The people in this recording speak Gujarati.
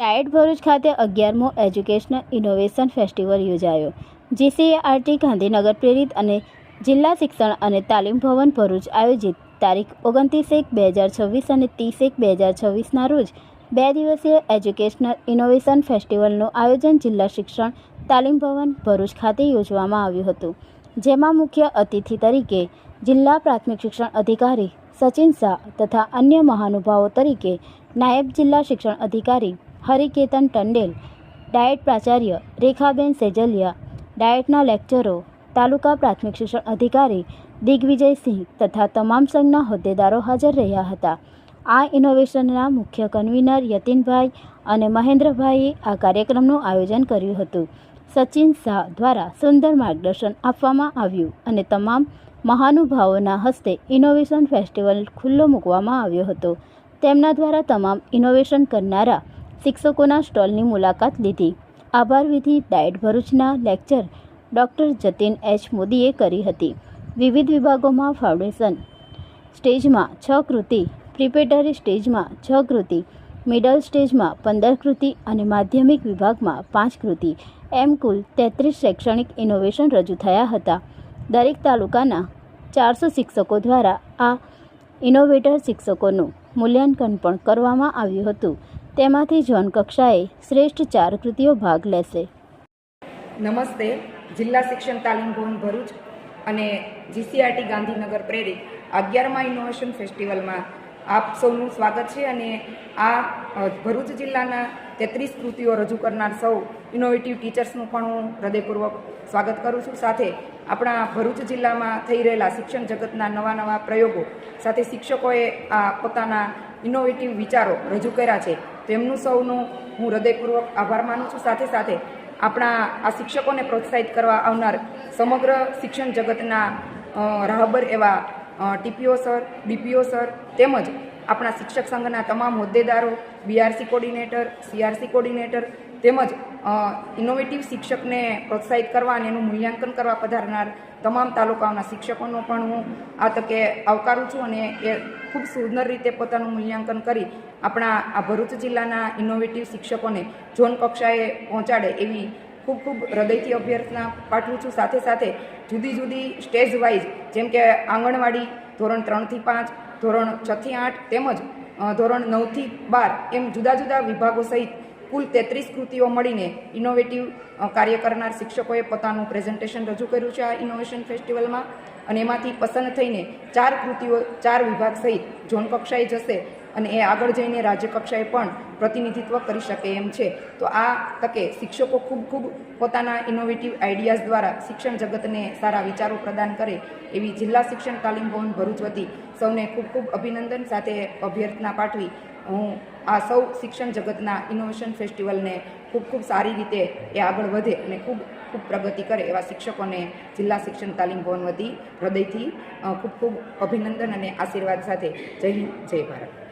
ડાયટ ભરૂચ ખાતે અગિયારમો એજ્યુકેશનલ ઇનોવેશન ફેસ્ટિવલ યોજાયો જીસીઆરટી ગાંધીનગર પ્રેરિત અને જિલ્લા શિક્ષણ અને તાલીમ ભવન ભરૂચ આયોજિત. તારીખ ઓગણત્રીસ એક બે હજાર છવ્વીસ અને ત્રીસ એક બે હજાર છવ્વીસના રોજ બે દિવસીય એજ્યુકેશનલ ઇનોવેશન ફેસ્ટિવલનું આયોજન જિલ્લા શિક્ષણ, તાલીમ ભવન ભરૂચ ખાતે યોજવામાં આવ્યું હતું, જેમાં મુખ્ય અતિથિ તરીકે જિલ્લા પ્રાથમિક શિક્ષણ અધિકારી સચિન શાહ તથા અન્ય મહાનુભાવો તરીકે નાયબ જિલ્લા શિક્ષણ અધિકારી હરિકેતન ટંડેલ, ડાયટ પ્રાચાર્ય રેખાબેન સેજલિયા, ડાયટના લેક્ચરો, તાલુકા પ્રાથમિક શિક્ષણ અધિકારી દિગ્વિજયસિંહ તથા તમામ સંઘના હોદ્દેદારો હાજર રહ્યા હતા. આ ઇનોવેશનના મુખ્ય કન્વીનર યતિનભાઈ અને મહેન્દ્રભાઈએ આ કાર્યક્રમનું આયોજન કર્યું હતું. સચિન શાહ દ્વારા સુંદર માર્ગદર્શન આપવામાં આવ્યું અને તમામ મહાનુભાવોના હસ્તે ઇનોવેશન ફેસ્ટિવલ ખુલ્લો મૂકવામાં આવ્યો હતો. તેમના દ્વારા તમામ ઇનોવેશન કરનારા શિક્ષકોના સ્ટોલની મુલાકાત લીધી. આભાર વિધિ ડાયટ ભરૂચના લેક્ચર ડૉક્ટર જતીન એચ મોદીએ કરી હતી. વિવિધ વિભાગોમાં ફાઉન્ડેશન સ્ટેજમાં છ કૃતિ, પ્રિપેટરી સ્ટેજમાં છ કૃતિ, મિડલ સ્ટેજમાં પંદર કૃતિ અને માધ્યમિક વિભાગમાં પાંચ કૃતિ. એમ કુલ તેત્રીસ શૈક્ષણિક ઇનોવેશન રજૂ થયા હતા. દરેક તાલુકાના ચારસો શિક્ષકો દ્વારા આ ઇનોવેટર શિક્ષકોનું મૂલ્યાંકન પણ કરવામાં આવ્યું હતું. તેમાંથી ઝોન કક્ષાએ શ્રેષ્ઠ ચાર કૃતિઓ ભાગ લેશે. નમસ્તે. જિલ્લા શિક્ષણ તાલીમ ભવન ભરૂચ અને જીસીઆરટી ગાંધીનગર પ્રેરિત અગિયારમા ઇનોવેશન ફેસ્ટિવલમાં આપ સૌનું સ્વાગત છે અને આ ભરૂચ જિલ્લાના તેત્રીસ કૃતિઓ રજૂ કરનાર સૌ ઇનોવેટિવ ટીચર્સનું પણ હું હૃદયપૂર્વક સ્વાગત કરું છું. સાથે આપણા ભરૂચ જિલ્લામાં થઈ રહેલા શિક્ષણ જગતના નવા નવા પ્રયોગો સાથે શિક્ષકોએ આ પોતાના ઇનોવેટિવ વિચારો રજૂ કર્યા છે. તેમનું સૌનું હું હૃદયપૂર્વક આભાર માનું છું. સાથે સાથે આપણા આ શિક્ષકોને પ્રોત્સાહિત કરવા આવનાર સમગ્ર શિક્ષણ જગતના રાહબર એવા ટીપીઓ સર, ડીપીઓ સર તેમજ આપણા શિક્ષક સંઘના તમામ હોદ્દેદારો, બીઆરસી કોર્ડિનેટર, સીઆરસી કોર્ડિનેટર તેમજ ઇનોવેટિવ શિક્ષકને પ્રોત્સાહિત કરવા અને એનું મૂલ્યાંકન કરવા પધારનાર તમામ તાલુકાઓના શિક્ષકોનો પણ હું આ તકે આવકારું છું અને એ ખૂબ સુંદર રીતે પોતાનું મૂલ્યાંકન કરી આપણા આ ભરૂચ જિલ્લાના ઇનોવેટિવ શિક્ષકોને ઝોન કક્ષાએ પહોંચાડે એવી ખૂબ ખૂબ હૃદયથી અભ્યર્થના પાઠવું છું. સાથે સાથે જુદી જુદી સ્ટેજ વાઇઝ જેમ કે આંગણવાડી ધોરણ ત્રણથી પાંચ, ધોરણ છથી આઠ, તેમજ ધોરણ નવથી બાર, એમ જુદા જુદા વિભાગો સહિત કુલ તેત્રીસ કૃતિઓ મળીને ઇનોવેટિવ કાર્ય કરનાર શિક્ષકોએ પોતાનું પ્રેઝન્ટેશન રજૂ કર્યું છે આ ઇનોવેશન ફેસ્ટિવલમાં અને એમાંથી પસંદ થઈને ચાર કૃતિઓ, ચાર વિભાગ સહિત ઝોન કક્ષાએ જશે. અને એ આગળ જઈને રાજ્યકક્ષાએ પણ પ્રતિનિધિત્વ કરી શકે એમ છે. તો આ તકે શિક્ષકો ખૂબ ખૂબ પોતાના ઇનોવેટિવ આઈડિયાઝ દ્વારા શિક્ષણ જગતને સારા વિચારો પ્રદાન કરે એવી જિલ્લા શિક્ષણ તાલીમ ભવન ભરૂચ વતી સૌને ખૂબ ખૂબ અભિનંદન સાથે અભ્યર્થના પાઠવી. હું આ સૌ શિક્ષણ જગતના ઇનોવેશન ફેસ્ટિવલને ખૂબ ખૂબ સારી રીતે એ આગળ વધે અને ખૂબ ખૂબ પ્રગતિ કરે એવા શિક્ષકોને જિલ્લા શિક્ષણ તાલીમ ભવન વતી હૃદયથી ખૂબ ખૂબ અભિનંદન અને આશીર્વાદ સાથે. જય હિન્દ, જય ભારત.